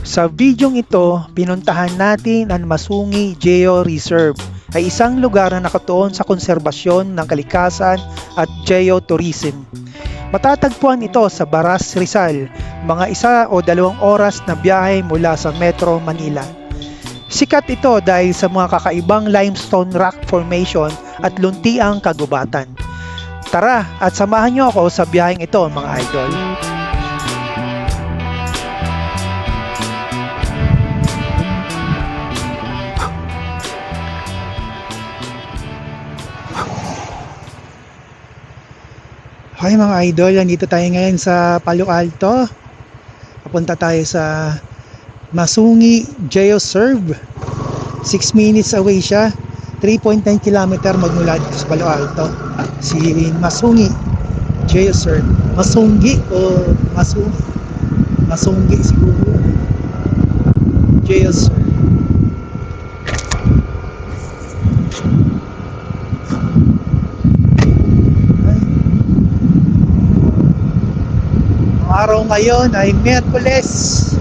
Sa videong ito, pinuntahan natin ang Masungi Geo Reserve ay isang lugar na nakatuon sa konserbasyon ng kalikasan at geotourism. Matatagpuan ito sa Baras, Rizal, mga isa o dalawang oras na biyahe mula sa Metro Manila. Sikat ito dahil sa mga kakaibang limestone rock formation at luntiang kagubatan. Tara at samahan niyo ako sa biyaheng ito mga idol. Hi mga idol, nandito tayo ngayon sa Palo Alto. Papunta tayo sa Masungi Geoserve. 6 minutes away siya. 3.9 km magmula dito sa Palo Alto. Si Masungi Geoserve. Masungi o Masungi? Masungi siguro. Ang araw ngayon ay Miyerkules,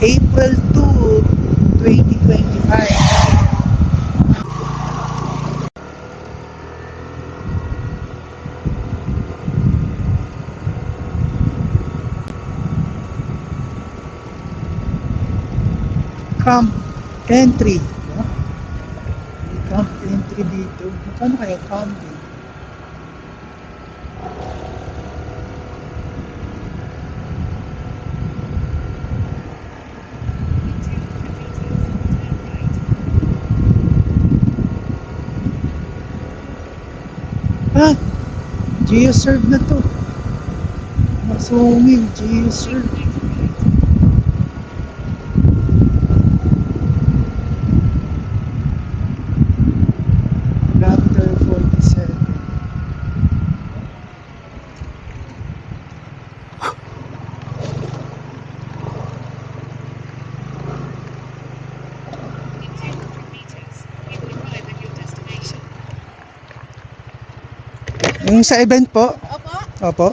April 2, 2025. Camp entry. no? May Camp entry dito. Magkano kaya camping? Ah, GeoServe na to. Masungil, GeoServe. Yung sa event po, Opo, opo,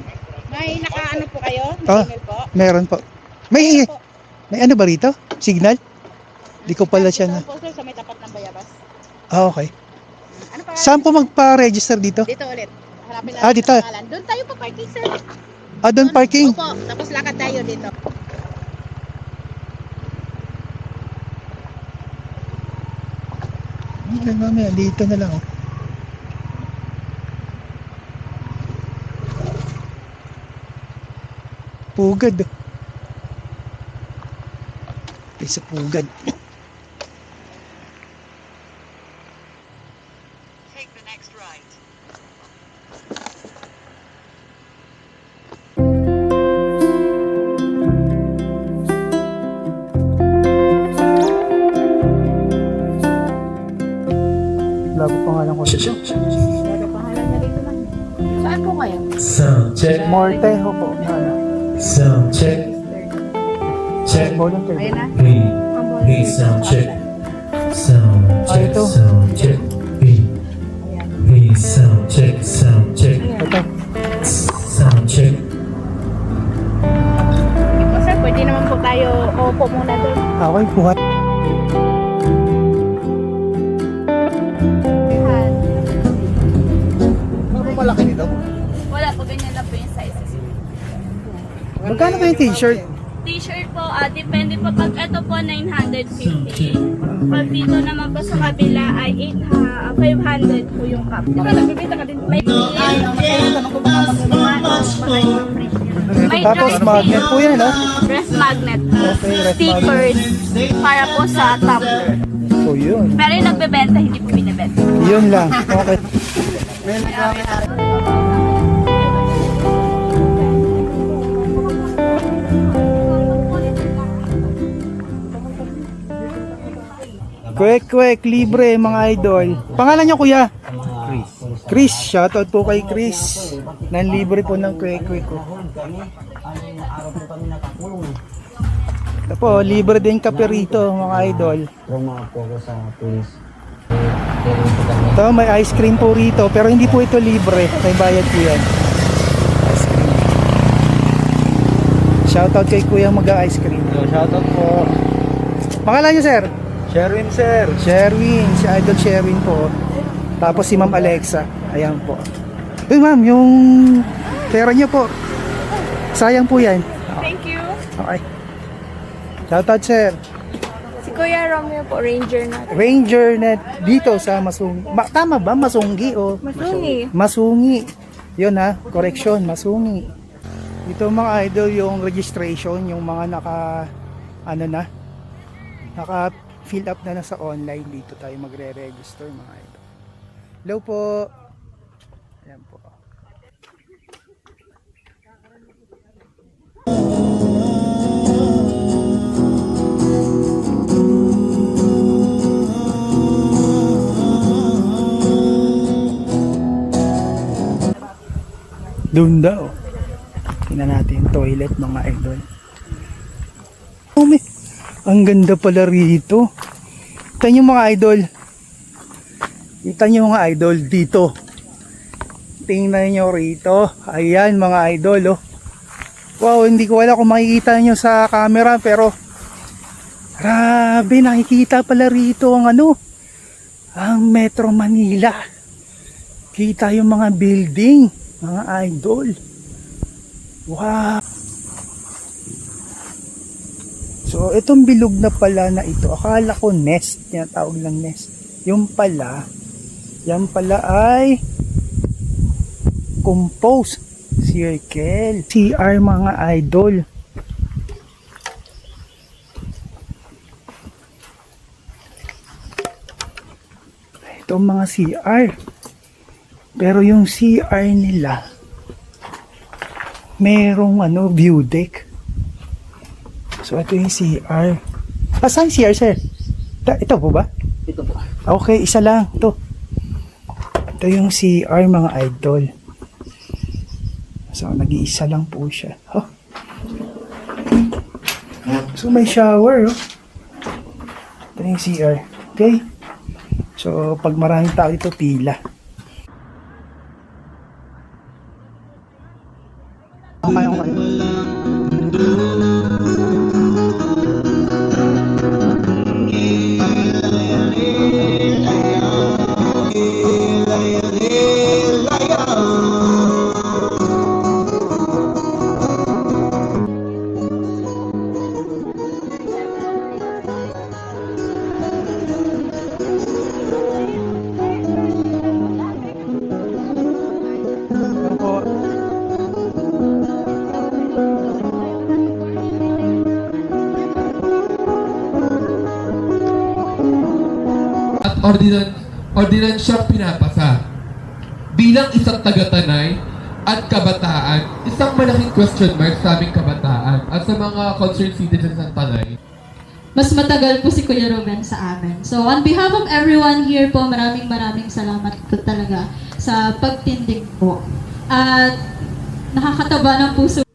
may nakaano po kayo? Ah. Email po? meron po. May, Opo. may ano ba rito? Signal? Di ko pala siya na. Ito po sir, sa may tapat ng Bayabas. Ah, okay. Ano pa? Saan po magpa-register dito? Dito ulit. Hanapin natin Ah, dito. ang pangalan. Doon tayo pa parking sir. Ah, doon parking. Opo, tapos lakad tayo dito. Ay, mamaya, dito na lang. Oh. Pugad. oh. Ay, sound check, check. Ayun na. hey, hey, sound check, sound check, sound check, hey, hey, sound check, sound check, sound check. Ito sir, pwede naman po tayo opo muna doon. Okay, buhat. Ano malaki nito? Wala po, ganyan lang po yung sizes. Magkano ba yung t-shirt? T-shirt po, ah, depende po. Pag ito po, 950. Pag dito naman po sa kabila ay 8, ha, 500 po yung cup. Nagbibita ka din. May May Tapos magnet po yan, no? Dress magnet. Okay, ref Stickers para po sa tumbler. So, yun. Pero yung nagbebenta, hindi po binibenta. Yun lang. Okay. Kwek, kwek, libre mga idol. Pangalan niyo kuya? Chris. Chris, shoutout po kay Chris. Nan libre po ng kwek, kwek ko. Ito po, libre din kape rito mga idol. Ito, may ice cream po rito, pero hindi po ito libre. May bayad po yan. Ice cream. Shoutout kay Kuya Mag-Ice Cream. Shoutout po. Pangalan niyo, sir? Sherwin, sir. Sherwin, si Idol Sherwin po. Tapos si Ma'am Alexa. Ayan po. Uy ma'am, yung pera niyo po. Sayang po yan. Thank you. Okay. Shoutout sir. Si Kuya Romeo po, ranger na. Ranger net dito sa Masungi. Ma- tama ba? Masungi o? Masungi. Masungi. Yun ha, correction, Masungi. Ito mga idol yung registration, yung mga naka ano na, naka fill up na na sa online dito tayo magre-register mga idol. Hello po. Ayan po. Doon daw. Tingnan natin toilet mga idol. Oh, ang ganda pala rito. Kita nyo mga idol. Kita nyo mga idol dito. Tingnan nyo rito. Ayan mga idol oh. Wow, hindi ko alam kung makikita nyo sa camera pero grabe nakikita pala rito ang ano ang Metro Manila. Kita yung mga building, mga idol. Wow. So, itong bilog na pala na ito, akala ko nest, niya tawag lang nest. Yung pala, yan pala ay compose circle. CR mga idol. Itong mga CR. Pero yung CR nila, merong ano, view deck. So, ito yung CR. Ah, saan CR, sir? Ta- Ito po ba? Ito po. Okay, isa lang. Ito. Ito yung CR, mga idol. So, nag-iisa lang po siya. Oh. So, may shower, oh. Ito yung CR. Okay? So, pag maraming tao dito, pila. At ordinan ordinansyang pinapasa. Bilang isang taga-Tanay at kabataan, isang malaking question mark sa aming kabataan at sa mga concerned citizens ng Tanay. mas matagal po si Kuya Ruben sa amin. So, on behalf of everyone here po, maraming maraming salamat po talaga sa pagtindig po. At nakakataba ng puso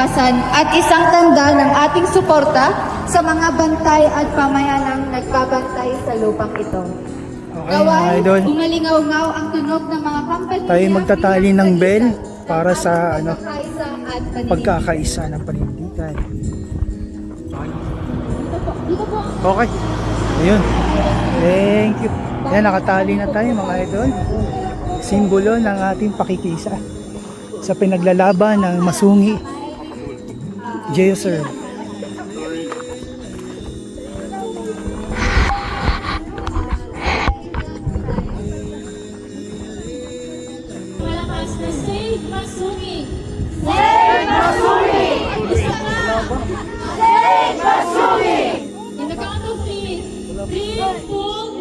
ang kalikasan at isang tanda ng ating suporta sa mga bantay at pamayanang nagbabantay sa lupang ito. Okay, mga idol. umalingaw-ngaw ang tunog ng mga kampanya. Tayo magtatali ng bell para sa ano, pagkakaisa ng panindigan. Okay. Ayun. Thank you. Yan, nakatali na tayo mga idol. Simbolo ng ating pakikisa sa pinaglalaban ng masungi. Two,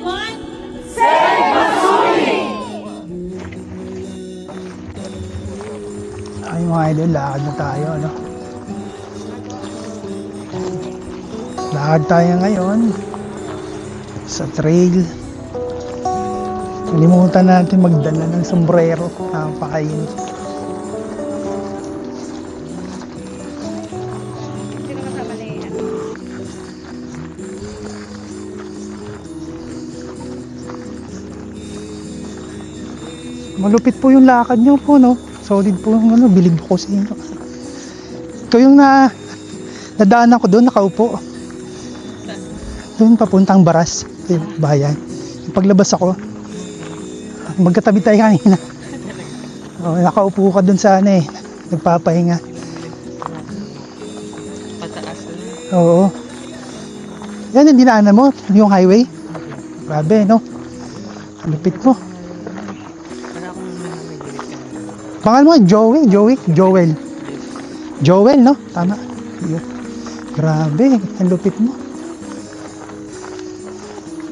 one, Ay mga idol, lakad na tayo. Ano? Lakad tayo ngayon sa trail. Kalimutan natin magdala ng sombrero. Ano? Malupit po yung lakad nyo po, no? Solid po yung ano, bilib ko sa inyo. Ito yung na, nadaanan ko doon, nakaupo. Doon papuntang Baras, yung bayan. Yung paglabas ako, magkatabi tayo kanina. Oh, nakaupo ka doon sa ano eh, nagpapahinga. Oo. Yan yung dinaanan mo, yung highway. Grabe, no? Lupit mo. Pangalan mo, Joey, Joey, Joel. Joel, no? Tama. Grabe, ang lupit mo.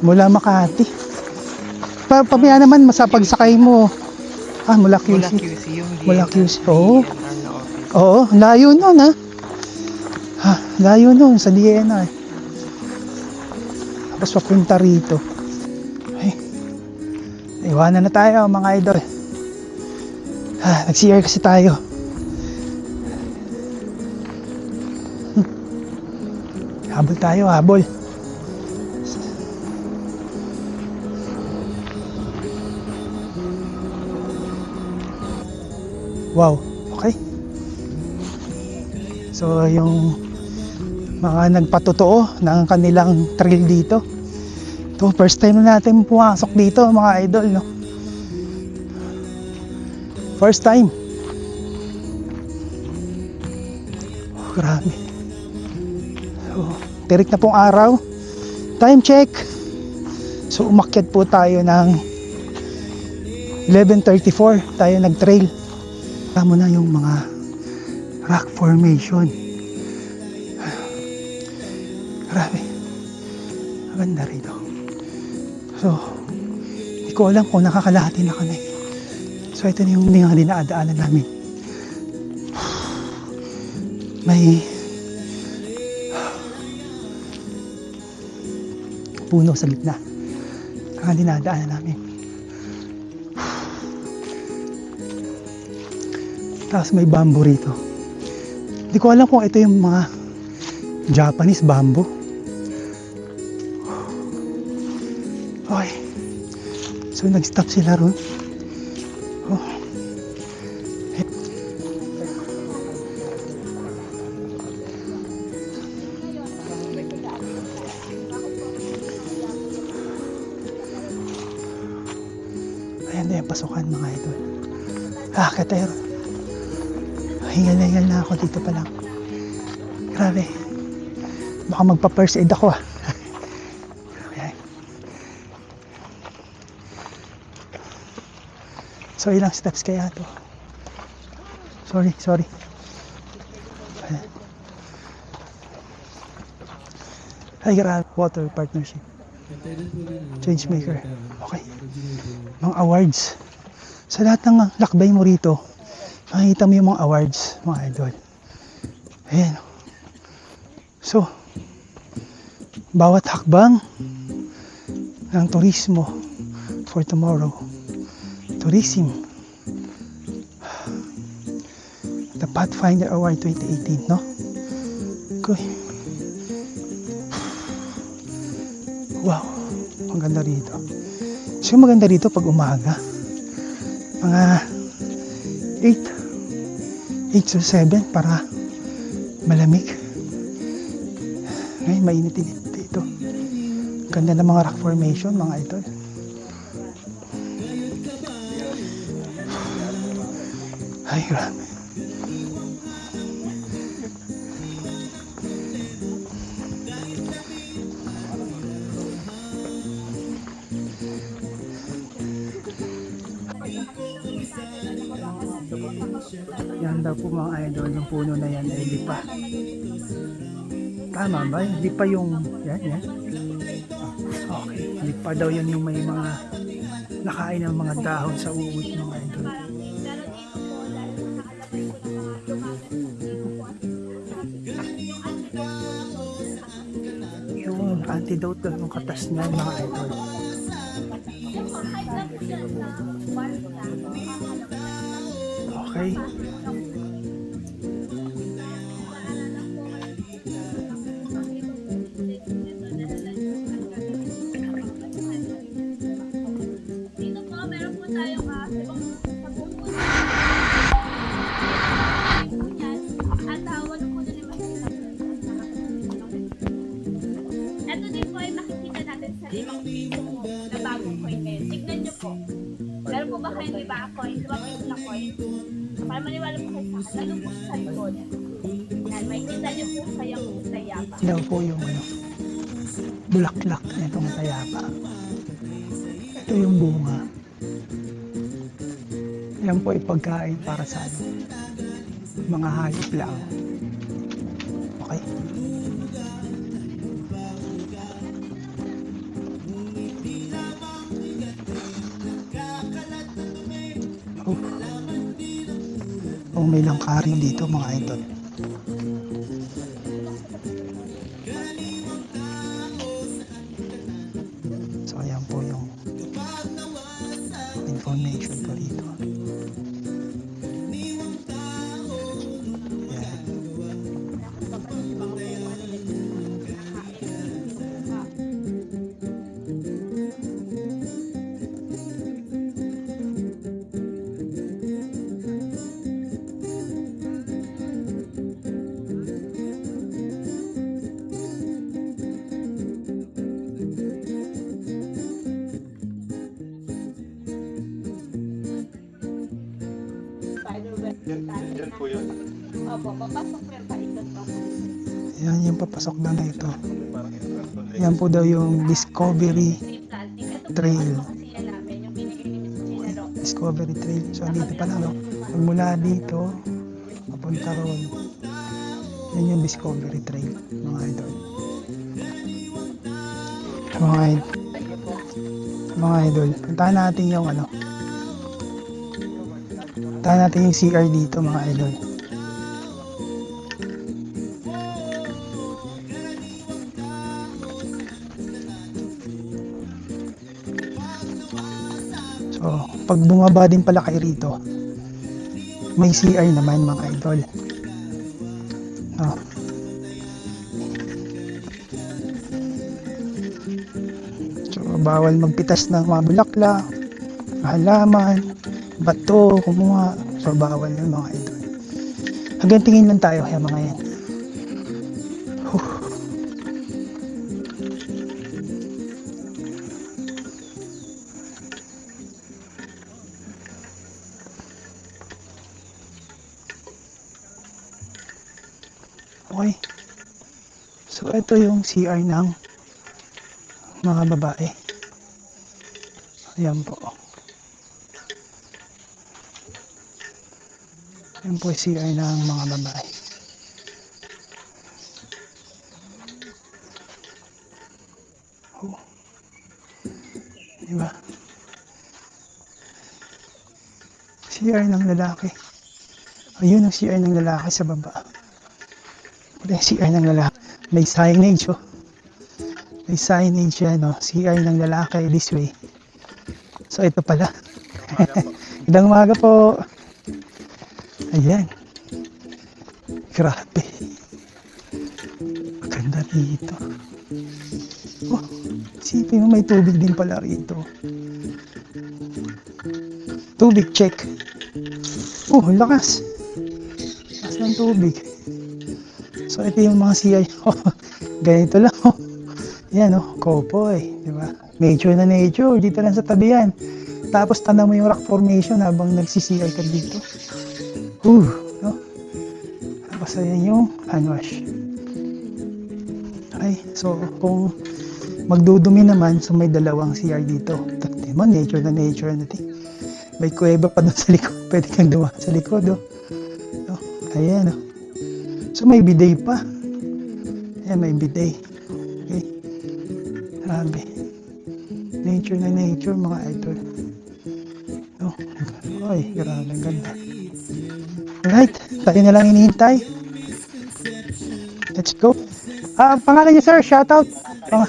Mula Makati. Pa pamaya naman, masapagsakay mo. Ah, mula QC. Mula QC, oo. Oo, layo nun, ha? Ha, layo nun, sa eh. Tapos papunta rito. Ay, iwanan na tayo, mga idol. Ah, nag-CR kasi tayo. Hmm. Habol tayo, habol. Wow, okay. So, yung mga nagpatotoo ng kanilang trail dito. Ito, first time na natin pumasok dito, mga idol, no? First time. Oh, grabe. So, tirik na pong araw. Time check. So, umakyat po tayo ng 11.34. Tayo nag-trail. Tama na yung mga rock formation. Grabe. Ang ganda rito. So, hindi ko alam kung nakakalahati na kami. So ito na yung mga dinadaanan namin. May puno sa gitna. Ang dinadaanan namin. Tapos may bamboo rito. Hindi ko alam kung ito yung mga Japanese bamboo. Okay. So nag-stop sila ron. Magpa-first aid ako. Ayan. So ilang steps kaya to? Sorry, sorry. Ayan. Ay, grabe. Water partnership. Changemaker. Okay. Mga awards. Sa lahat ng lakbay mo rito, makikita mo yung mga awards, mga idol. Ayan. So, bawat hakbang ng turismo for tomorrow. Tourism. The Pathfinder Award 2018, no? Okay. Wow, ang ganda rito. So, yung maganda rito pag umaga, mga 8, 8 to 7 para malamig. Ngayon, mainit-init. Ganda ng mga rock formation, mga idol. Ay, grabe. Yan daw po mga idol, yung puno na yan ay lipa. Tama ba? Lipa yung, yan, yan. Lipa daw yan yung may mga nakain ng mga dahon sa uwit mga idol. Yung antidote daw yung katas niya mga idol. Okay. Ito din po ay makikita natin sa na bagong coin ngayon. Tignan nyo po. Meron po ba kayong iba coin? Diba piso na coin? Para maniwala po kayo sa akin. Lalo po sa likod. Yan, makikita nyo po sa yung tayapa. Daw po yung ano, bulaklak nitong tayapa. Ito yung bunga. Yan po ay pagkain para sa ano, mga hayop lang. May langkarin dito mga idol. Yan po yun. Opo, papasok po yung paikot po. Ayan yung papasok daw na ito. Yan po daw yung Discovery Trail. yung advocacy namin, yung binigay ni Miss Gina Ro. Discovery Trail. So, dito pala, no? Magmula dito, papunta roon. Yan yung Discovery Trail, mga idol. Mga idol. Mga idol, puntahan natin yung ano. Puntahan natin yung CR dito, mga idol. So, pag bumaba din pala kayo rito, may CR naman mga idol. So, bawal magpitas ng mga bulaklak, halaman, bato, kumuha. So, bawal yun mga idol. Hanggang tingin lang tayo kaya mga yan. Huh. Okay. So, ito yung CR ng mga babae. Ayan po. Ayan po yung CR ng mga babae. Oh. Diba? CR ng lalaki. Ayun ang CR ng lalaki sa baba. Ito yung CR ng lalaki. May signage oh. May signage yan oh. CR ng lalaki this way. So ito pala. Idang umaga po. Ayan. Grabe. Maganda rito. Oh, isipin mo may tubig din pala rito. Tubig check. Oh, lakas. Lakas ng tubig. So ito yung mga CI. Oh, ganito lang. Oh. Yan oh, kopoy, di ba? Nature na nature, dito lang sa tabi yan. Tapos tanong mo yung rock formation habang nagsi-CI ka dito. Uh, no? Tapos ayan yung handwash. Okay, so kung magdudumi naman, so may dalawang CR dito. Di mo, nature na nature na natin. May kuweba pa doon sa likod. Pwede kang dumaan sa likod, oh. oh ayan, oh. So may bidet pa. Ayan, may bidet. Okay. Grabe. Nature na nature, mga idol. Oh, ay, grabe, ang ganda. Alright, tayo na lang inihintay. Let's go. Ah, ang pangalan niyo sir, shoutout. Oh,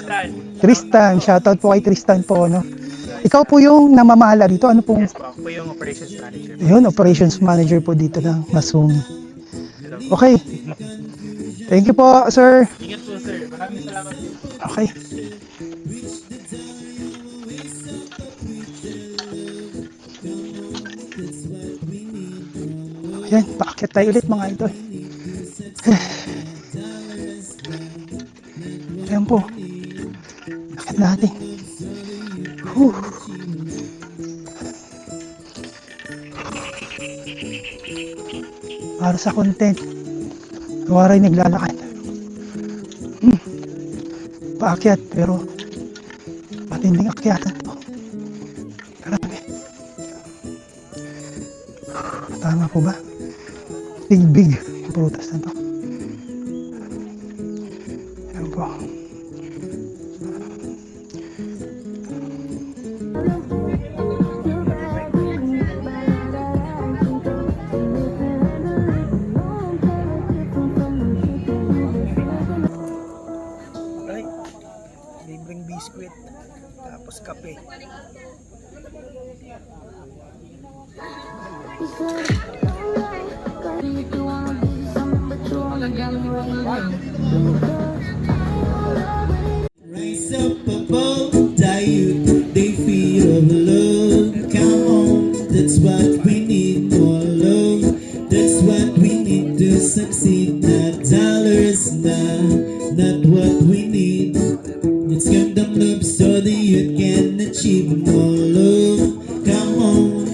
Tristan, shoutout po kay Tristan po, no? Ikaw po yung namamahala dito. Ano pong Yes po, ako po yung operations manager. Yun, operations manager po dito ng Masumi. Okay. Thank you po, sir. Ingat po sir. Maraming salamat. Okay. Ayan, paakyat tayo ulit mga idol. Ayan po. Akit natin. Whew. Para sa content. Waray naglalakad. Hmm. Paakyat pero matinding akyatan kape.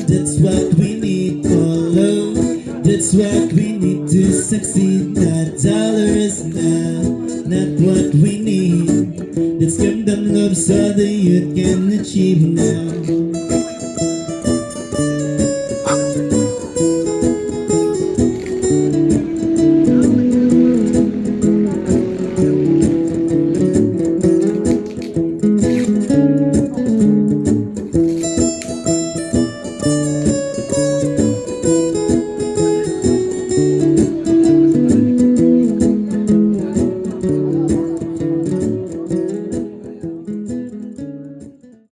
That's what we need more love. That's what we need to succeed. Not dollars, not, not what we need. Let's give them love so youth can achieve now.